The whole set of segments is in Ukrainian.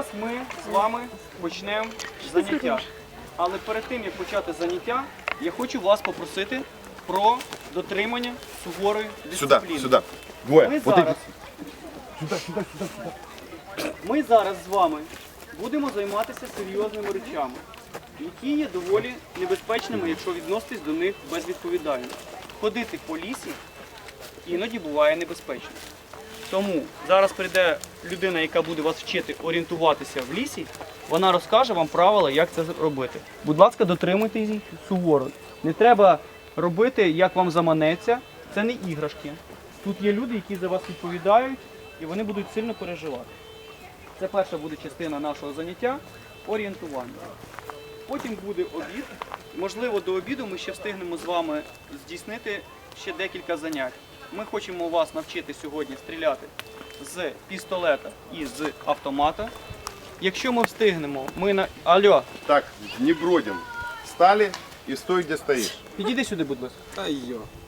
Зараз ми з вами почнемо заняття. Але перед тим, як почати заняття, я хочу вас попросити про дотримання суворої дисципліни. сюда. Двое. Ми Вот зараз, эти. ми зараз з вами будемо займатися серйозними речами, які є доволі небезпечними, якщо відноситись до них безвідповідально. Ходити по лісі іноді буває небезпечно. Тому зараз прийде людина, яка буде вас вчити орієнтуватися в лісі, вона розкаже вам правила, як це робити. Будь ласка, дотримуйтесь їх суворо. Не треба робити, як вам заманеться. Це не іграшки. Тут є люди, які за вас відповідають, і вони будуть сильно переживати. Це перша буде частина нашого заняття орієнтування. Потім буде обід. Можливо, до обіду ми ще встигнемо з вами здійснити ще декілька занять. Ми хочемо вас навчити сьогодні стріляти з пістолета і з автомата. Якщо ми встигнемо, ми на. Алло, Так, не бродим. Встали и стой, где стоишь. підійди сюди, будь ласка.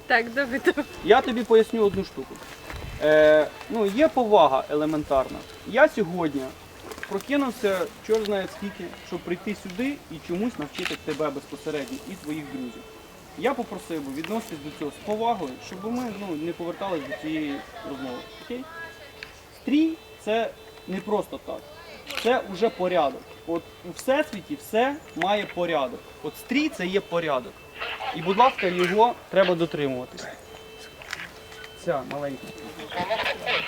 Так, добре, добре. Я тобі поясню одну штуку. Е, ну, є повага елементарна. Я сьогодні прокинувся, чорт знає скільки, щоб прийти сюди і чомусь навчити тебе безпосередньо і твоїх друзів. Я попросив би відноситись до цього з повагою, щоб ми ну, не поверталися до цієї розмови. Окей? Стрій це не просто так. Це вже порядок. От у всесвіті все має порядок. От стрій це є порядок. І, будь ласка, його треба дотримуватися. Ця маленька.